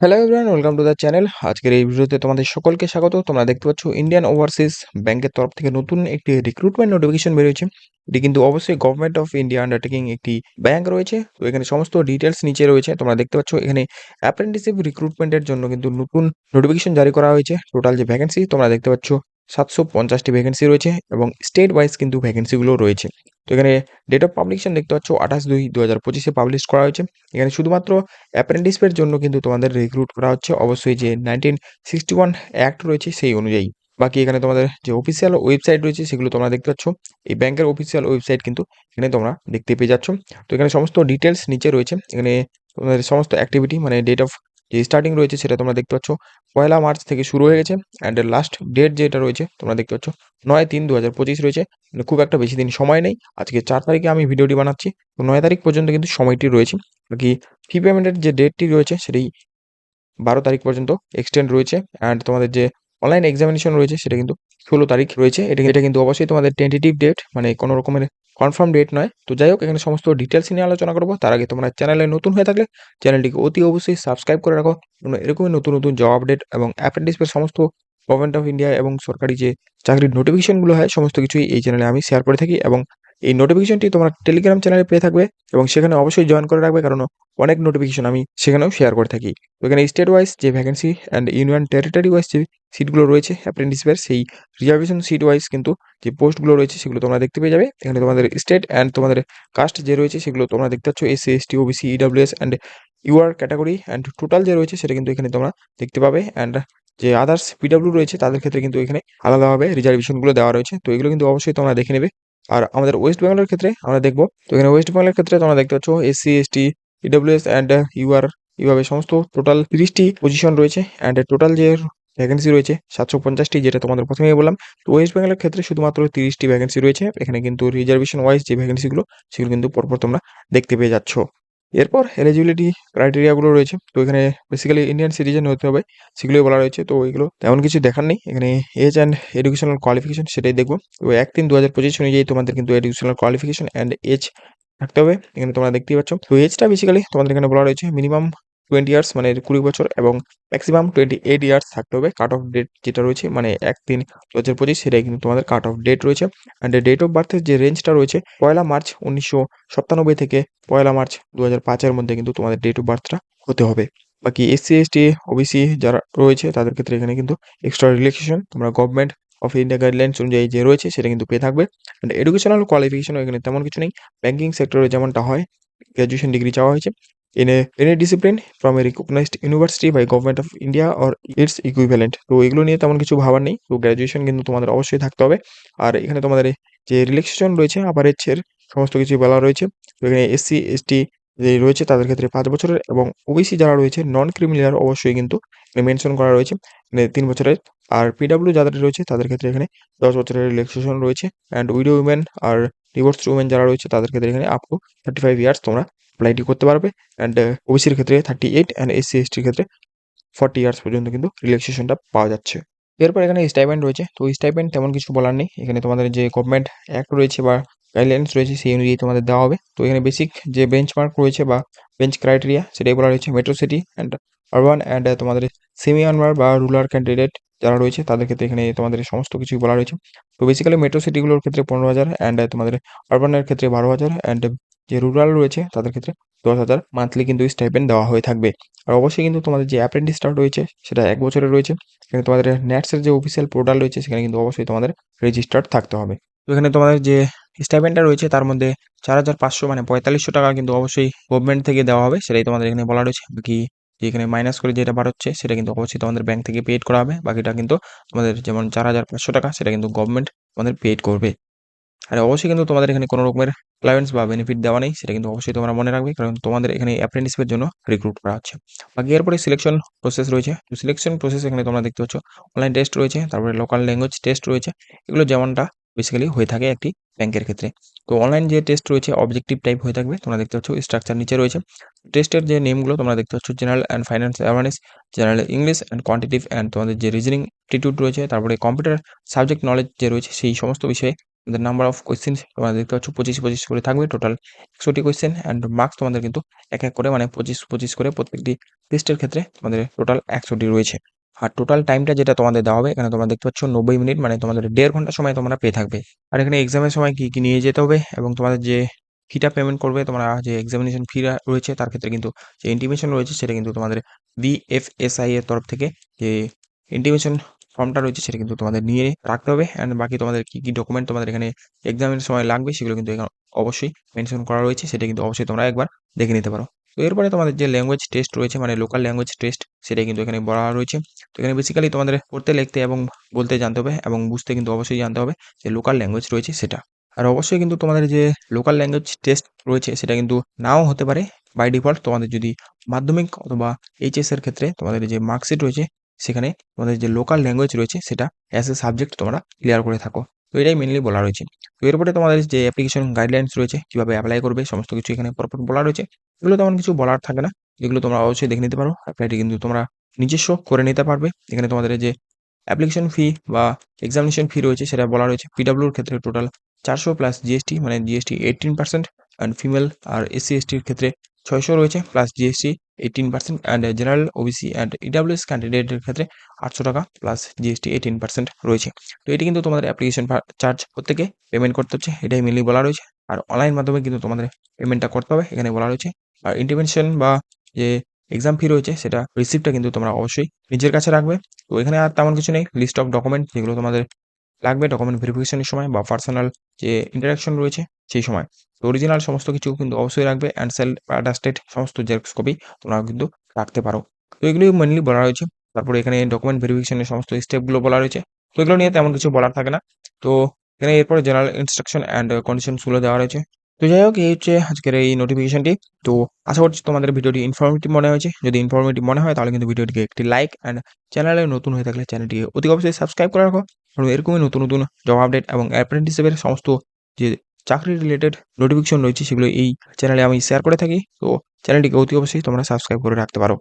Hello everyone welcome to the channel আজকের এই ভিডিওতে তোমাদের সকলকে স্বাগত। তোমরা দেখতে পাচ্ছ ইন্ডিয়ান ওভারসিজ ব্যাংকের তরফ থেকে নতুন একটি রিক্রুটমেন্ট নোটিফিকেশন বেরিয়েছে। এটি কিন্তু অবশ্যই গভর্নমেন্ট অফ ইন্ডিয়া আন্ডারটেকিং একটি ব্যাংক রয়েছে। তো এখানে সমস্ত ডিটেলস নিচে রয়েছে। তোমরা দেখতে পাচ্ছ এখানে অ্যাপ্রেন্টিসিপ রিক্রুটমেন্টের জন্য কিন্তু নতুন নোটিফিকেশন জারি করা হয়েছে। টোটাল যে ভ্যাকেন্সি তোমরা দেখতে পাচ্ছ সাতশো পঞ্চাশটি ভ্যাকেন্সি রয়েছে এবং স্টেট ওয়াইজ কিন্তু ভ্যাকেন্সিগুলো রয়েছে। তো এখানে ডেট অফ পাবলিকেশন দেখতে পাচ্ছ, আঠাশ দুই দু হাজার পঁচিশে পাবলিশ করা হয়েছে। এখানে শুধুমাত্র অ্যাপ্রেন্টিসের জন্য কিন্তু তোমাদের রিক্রুট করা হচ্ছে। অবশ্যই যে নাইনটিন সিক্সটি ওয়ান অ্যাক্ট রয়েছে সেই অনুযায়ী। বাকি এখানে তোমাদের যে অফিসিয়াল ওয়েবসাইট রয়েছে সেগুলো তোমরা দেখতে পাচ্ছ। এই ব্যাংকের অফিসিয়াল ওয়েবসাইট কিন্তু এখানে তোমরা দেখতে পেয়ে যাচ্ছ। তো এখানে সমস্ত ডিটেলস নিচে রয়েছে। এখানে তোমাদের সমস্ত অ্যাক্টিভিটি মানে ডেট অফ যে স্টার্টিং রয়েছে সেটা তোমরা দেখতে পাচ্ছ। পয়লা মার্চ থেকে শুরু হয়ে গেছে অ্যান্ড লাস্ট ডেট যেটা রয়েছে, তোমরা দেখতে পাচ্ছ, নয় তিন দু হাজার পঁচিশ রয়েছে মানে খুব একটা বেশি দিন সময় নেই, আজকে চার তারিখে আমি ভিডিওটি বানাচ্ছি, তো নয় তারিখ পর্যন্ত কিন্তু সময়টি রয়েছে, বাকি ফি পেমেন্টের যে ডেটটি রয়েছে সেটি বারো তারিখ পর্যন্ত এক্সটেন্ড রয়েছে অ্যান্ড তোমাদের যে অনলাইন এক্সামিনেশন রয়েছে সেটা কিন্তু ষোলো তারিখ রয়েছে, এটা এটা কিন্তু অবশ্যই তোমাদের টেন্টেটিভ ডেট মানে কোনো রকমের কনফার্ম ডেট নয়। তো যাই হোক এখানে সমস্ত ডিটেলস নিয়ে আলোচনা করব। তার আগে তোমরা চ্যানেলে নতুন হয়ে থাকলে চ্যানেলটিকে অতি অবশ্যই সাবস্ক্রাইব করে রাখো। এরকমই নতুন নতুন জব আপডেট এবং অ্যাপ্রেন্টিসের সমস্ত গভর্নমেন্ট অফ ইন্ডিয়া এবং সরকারি যে চাকরির নোটিফিকেশনগুলো হয়, সমস্ত কিছুই এই চ্যানেলে আমি শেয়ার করে থাকি এবং এই নোটিফিকেশনটি তোমার টেলিগ্রাম চ্যানেলে পেয়ে থাকবে এবং সেখানে অবশ্যই জয়েন করে রাখবে কারণ অনেক নোটিফিকেশন আমি সেখানেও শেয়ার করে থাকি। তো এখানে স্টেট ওয়াইজ যে vacancy and union territory wise যে সিটগুলো রয়েছে অ্যাপ্রেন্টিসের সেই রিজার্ভেশন সিট ওয়াইজ কিন্তু যে পোস্টগুলো রয়েছে সেগুলো তোমরা দেখতে পেয়ে যাবে। এখানে তোমাদের স্টেট অ্যান্ড তোমাদের কাস্ট যে রয়েছে সেগুলো তোমরা দেখতে পাচ্ছ SC ST OBC EWS and UR category and total যে রয়েছে সেটা কিন্তু এখানে তোমরা দেখতে পাবে অ্যান্ড যে আদার্স পিডাব্লিউ রয়েছে তাদের ক্ষেত্রে কিন্তু এখানে আলাদাভাবে রিজার্ভেশনগুলো দেওয়া রয়েছে। তো এগুলো কিন্তু অবশ্যই তোমরা দেখে নেবে। আর আমাদের ওয়েস্ট বেঙ্গলের ক্ষেত্রে আমরা দেখব। তো এখানে ওয়েস্ট বেঙ্গলের ক্ষেত্রে তোমরা দেখতে পাচ্ছ SC ST EWS and UR এইভাবে সমস্ত টোটাল তিরিশটি পজিশন রয়েছে অ্যান্ড টোটাল যে ভ্যাকেন্সি রয়েছে সাতশো পঞ্চাশটি যেটা তোমাদের প্রথমেই বললাম। তো ওয়েস্ট বেঙ্গলের ক্ষেত্রে শুধুমাত্র তিরিশটি ভ্যাকেন্সি রয়েছে। এখানে কিন্তু রিজার্ভেশন ওয়াইজ যে ভ্যাকেন্সিগুলো সেগুলো কিন্তু পরপর তোমরা দেখতে পেয়ে যাচ্ছ। এরপর এলিজিবিলিটি ক্রাইটেরিয়াগুলো রয়েছে। তো এখানে বেসিক্যালি ইন্ডিয়ান সিটিজেন হতে হবে, সেগুলোই বলা রয়েছে। তো এগুলো তেমন কিছু দেখার নেই। এখানে এজ অ্যান্ড এডুকেশনাল কোয়ালিফিকেশন সেটাই দেখব। তো এক তিন দু হাজার পঁচিশ অনুযায়ী তোমাদের কিন্তু এডুকেশনাল কোয়ালিফিকেশন অ্যান্ড এজ থাকতে হবে। এখানে তোমরা দেখতেই পাচ্ছ। তো এজটা বেসিক্যালি তোমাদের এখানে বলা রয়েছে মিনিমাম টোয়েন্টি ইয়ার্স মানে কুড়ি বছর এবং ম্যাক্সিমাম টোয়েন্টি এইট ইয়ার্স থাকতে হবে কাট অফ ডেট যেটা রয়েছে মানে এক তিন দু হাজার পঁচিশ, সেটাই কিন্তু তোমাদের কাট অফ ডেট রয়েছে অ্যান্ড ডেট অফ বার্থের যে রেঞ্জটা রয়েছে, পয়লা মার্চ উনিশশো সাতানব্বই থেকে পয়লা মার্চ দু হাজার পাঁচের মধ্যে কিন্তু তোমাদের ডেট অফ বার্থটা হতে হবে। বাকি এসসি এসটি ওবিসি যারা রয়েছে, তাদের ক্ষেত্রে এখানে কিন্তু এক্সট্রা রিল্যাক্সেশন তোমরা গভর্নমেন্ট অফ ইন্ডিয়া গাইডলাইন্স অনুযায়ী যে রয়েছে, সেটা কিন্তু পেয়ে থাকবে। অ্যান্ড এডুকেশনাল কোয়ালিফিকেশনও এখানে তেমন কিছু নেই। ব্যাঙ্কিং সেক্টরে যেমনটা হয় গ্র্যাজুয়েশন ডিগ্রি চাওয়া হয়েছে। In a any discipline from a recognized university by government of India or its equivalent. তো এগুলো নিয়ে তেমন কিছু ভাবার নেই। তো গ্র্যাজুয়েশন কিন্তু তোমাদের অবশ্যই থাকতে হবে। আর এখানে তোমাদের যে রিল্যাক্সেশন রয়েছে আবার এর সমস্ত কিছু বলা রয়েছে। তো এখানে এসসি এসটি যে রয়েছে, তাদের ক্ষেত্রে পাঁচ বছরের এবং ওবিসি যারা রয়েছে নন ক্রিমিনাল অবশ্যই কিন্তু মেনশন করা রয়েছে। তিন বছরের। আর পিডাব্লিউ যাদের রয়েছে, তাদের ক্ষেত্রে এখানে দশ বছরের রিল্যাক্সেশন রয়েছে। অ্যান্ড উইডো উমেন আর ডিভোর্স উমেন যারা রয়েছে, তাদের ক্ষেত্রে এখানে up to thirty five years তোমরা অ্যাপ্লাইটি করতে পারবে অ্যান্ড ওবিসির ক্ষেত্রে থার্টি এইট অ্যান্ড এসসি এসটির ক্ষেত্রে ফর্টি ইয়ার্স পর্যন্ত কিন্তু রিল্যাক্সেশনটা পাওয়া যাচ্ছে। এরপর এখানে স্টাইপেন্ড রয়েছে। তো স্টাইপেন্ড তেমন কিছু বলার নেই। এখানে তোমাদের যে গভর্নমেন্ট অ্যাক্ট রয়েছে বা গাইডলাইন্স রয়েছে সেই অনুযায়ী তোমাদের দেওয়া হবে। তো এখানে বেসিক যে বেঞ্চমার্ক রয়েছে বা বেঞ্চ ক্রাইটেরিয়া সেটাই বলা রয়েছে metro city and urban and তোমাদের সেমি আনবার বা রুরাল ক্যান্ডিডেট যারা রয়েছে তাদের ক্ষেত্রে এখানে তোমাদের সমস্ত কিছুই বলা রয়েছে। তো বেসিক্যালি মেট্রো সিটিগুলোর ক্ষেত্রে পনেরো হাজার অ্যান্ড তোমাদের আরবানের ক্ষেত্রে বারো হাজার অ্যান্ড যে রুরাল রয়েছে তাদের ক্ষেত্রে দশ হাজার মান্থলি কিন্তু স্টাইপেন্ড দেওয়া হয়ে থাকবে। আর অবশ্যই কিন্তু তোমাদের যে অ্যাপ্রেন্টিস রয়েছে সেটা এক বছরের রয়েছে। এখানে তোমাদের ন্যাটসের যে অফিসিয়াল পোর্টাল রয়েছে সেখানে কিন্তু অবশ্যই তোমাদের রেজিস্টার্ড থাকতে হবে। তো এখানে তোমাদের যে স্টাইপেন্ডটা রয়েছে তার মধ্যে চার হাজার পাঁচশো মানে পঁয়তাল্লিশশো টাকা কিন্তু অবশ্যই গভর্নমেন্ট থেকে দেওয়া হবে, সেটাই তোমাদের এখানে বলা রয়েছে। বাকি এখানে মাইনাস করে যেটা বার হচ্ছে সেটা কিন্তু অবশ্যই তোমাদের ব্যাংক থেকে পেড করা হবে। বাকিটা কিন্তু তোমাদের যেমন চার হাজার পাঁচশো টাকা সেটা কিন্তু গভর্নমেন্ট তোমাদের পেড করবে। আর অবশ্যই কিন্তু তোমাদের এখানে কোনো রকমের ক্লায়েন্টস বা বেনিফিট দেওয়া নেই, সেটা কিন্তু অবশ্যই তোমরা মনে রাখবে, কারণ তোমাদের এখানে অ্যাপ্রেন্টিসের জন্য রিক্রুট করা হচ্ছে। বাকি এরপরে সিলেকশন প্রসেস রয়েছে। তো সিলেকশন প্রসেস এখানে তোমরা দেখতে পাচ্ছ অনলাইন টেস্ট রয়েছে, তারপরে লোকাল ল্যাঙ্গুয়েজ টেস্ট রয়েছে, এগুলো যেমনটা বেসিক্যালি হয়ে থাকে একটি ব্যাংকের ক্ষেত্রে। তো অনলাইন যে টেস্ট রয়েছে অবজেক্টিভ টাইপ হয়ে থাকবে, তোমরা দেখতে পাচ্ছ স্ট্রাকচার নিচে রয়েছে। টেস্টের যে নেমগুলো তোমরা দেখতে পাচ্ছ general and finance awareness general English and quantitative and তোমাদের যে রিজনিং অ্যাপটিটিউড রয়েছে, তারপরে কম্পিউটার সাবজেক্ট নলেজ যে রয়েছে, সেই সমস্ত বিষয়ে তোমাদের নাম্বার অফ কোয়েশ্চেন তোমরা দেখতে পাচ্ছ, পঁচিশ পঁচিশ করে থাকবে টোটাল একশোটি কোয়েশ্চেন অ্যান্ড মার্কস তোমাদের কিন্তু এক এক করে মানে পঁচিশ পঁচিশ করে প্রত্যেকটি টেস্টের ক্ষেত্রে তোমাদের টোটাল একশোটি রয়েছে। আর টোটাল টাইমটা যেটা তোমাদের দেওয়া হবে, এখানে তোমরা দেখতে পাচ্ছ নব্বই মিনিট মানে তোমাদের দেড় ঘণ্টা সময় তোমরা পেয়ে থাকবে। আর এখানে এক্সামের সময় কি কি নিয়ে যেতে হবে এবং তোমাদের যে ফিটা পেমেন্ট করবে, তোমরা যে এক্সামিনেশন ফি রয়েছে, তার ক্ষেত্রে কিন্তু যে ইন্টিমেশন রয়েছে, সেটা কিন্তু তোমাদের বিএফএসআই এর তরফ থেকে যে ইন্টিমেশন ফর্মটা রয়েছে সেটা কিন্তু তোমাদের নিয়ে রাখতে হবে অ্যান্ড বাকি তোমাদের কী কী ডকুমেন্ট তোমাদের এখানে এক্সামের সময় লাগবে সেগুলো কিন্তু এখানে অবশ্যই মেনশন করা রয়েছে, সেটা কিন্তু অবশ্যই তোমরা একবার দেখে নিতে পারো। তো এরপরে তোমাদের যে ল্যাঙ্গুয়েজ টেস্ট রয়েছে মানে লোকাল ল্যাঙ্গুয়েজ টেস্ট সেটা কিন্তু এখানে বলা রয়েছে। তো এখানে বেসিক্যালি তোমাদের পড়তে, লিখতে এবং বলতে জানতে হবে এবং বুঝতে কিন্তু অবশ্যই জানতে হবে যে লোকাল ল্যাঙ্গুয়েজ রয়েছে সেটা। আর অবশ্যই কিন্তু তোমাদের যে লোকাল ল্যাঙ্গুয়েজ টেস্ট রয়েছে, সেটা কিন্তু নাও হতে পারে। বাই ডিফল্ট তোমাদের যদি মাধ্যমিক অথবা এইচএস এর ক্ষেত্রে তোমাদের যে মার্কশিট রয়েছে সেখানে তোমাদের যে লোকাল ল্যাঙ্গুয়েজ রয়েছে, সেটা অ্যাজ এ সাবজেক্ট তোমরা ক্লিয়ার করে থাকো। তো এটাই মেনলি বলা রয়েছে। তো এরপরে তোমাদের যে অ্যাপ্লিকেশন গাইডলাইন্স রয়েছে, কীভাবে অ্যাপ্লাই করবে, সমস্ত কিছু এখানে পরপর বলা রয়েছে। এগুলো তেমন কিছু বলার থাকে না। যেগুলো তোমরা অবশ্যই দেখে নিতে পারো। অ্যাপ্লাইটি কিন্তু তোমরা নিজস্ব করে নিতে পারবে। এখানে তোমাদের যে অ্যাপ্লিকেশন ফি বা এক্সামিনেশন ফি রয়েছে, সেটা বলা রয়েছে। পিডাব্লিউর ক্ষেত্রে টোটাল চারশো প্লাস জিএসটি মানে GST eighteen percent and female R SC এসটির ক্ষেত্রে ছয়শো রয়েছে plus GST eighteen percent and general OBC and EWS ক্যান্ডিডেটের ক্ষেত্রে আটশো টাকা প্লাস জিএসটি এইটিন পার্সেন্ট রয়েছে। তো এটি কিন্তু তোমাদের অ্যাপ্লিকেশন চার্জ প্রত্যেকে পেমেন্ট করতে হচ্ছে, এটাই মেনলি বলা রয়েছে। আর অনলাইন মাধ্যমে কিন্তু তোমাদের পেমেন্টটা করতে হবে, এখানে বলা রয়েছে। আর ইন্টারভেনশন বা যে এক্সাম ফি রয়েছে, সেটা রিসিপ্টটা কিন্তু তোমরা অবশ্যই নিজের কাছে রাখবে। তো এখানে আর তেমন কিছু নেই লিস্ট অফ ডকুমেন্ট যেগুলো তোমাদের লাগবে ডকুমেন্ট ভেরিফিকেশনের সময় বা পার্সোনাল যে ইন্টারাকশন রয়েছে সেই সময়। তো অরিজিনাল সমস্ত কিছু কিন্তু অবশ্যই রাখবে অ্যান্ড সেল অ্যাটাস্টেড সমস্ত জেরক্স কপি তোমরা কিন্তু রাখতে পারো। তো এগুলি মেনলি বলা রয়েছে তারপরে এখানে ডকুমেন্ট ভেরিফিকেশনের সমস্ত স্টেপগুলো বলা রয়েছে। তো এগুলো নিয়ে তেমন কিছু বলার থাকে না। তো এখানে এরপরে জেনারেল ইনস্ট্রাকশন অ্যান্ড কন্ডিশনসগুলো দেওয়া রয়েছে। তো যাই হোক, এই হচ্ছে আজকের এই নোটিফিকেশনটি তো আশা করছি তোমাদের ভিডিওটি ইনফরমেটিভ মনে হয়েছে। যদি ইনফরমেটিভ মনে হয়, তাহলে কিন্তু ভিডিওটিকে একটি লাইক অ্যান্ড চ্যানেলে নতুন হয়ে থাকলে চ্যানেলটিকে অতি অবশ্যই সাবস্ক্রাইব করে রাখো। এবং এরকমই নতুন নতুন জব আপডেট এবং অ্যাপ্রেন্টিসিপের সমস্ত যে চাকরি রিলেটেড নোটিফিকেশন রয়েছে, সেগুলো এই চ্যানেলে আমি শেয়ার করে থাকি। তো চ্যানেলটিকে অতি অবশ্যই তোমরা সাবস্ক্রাইব করে রাখতে পারো।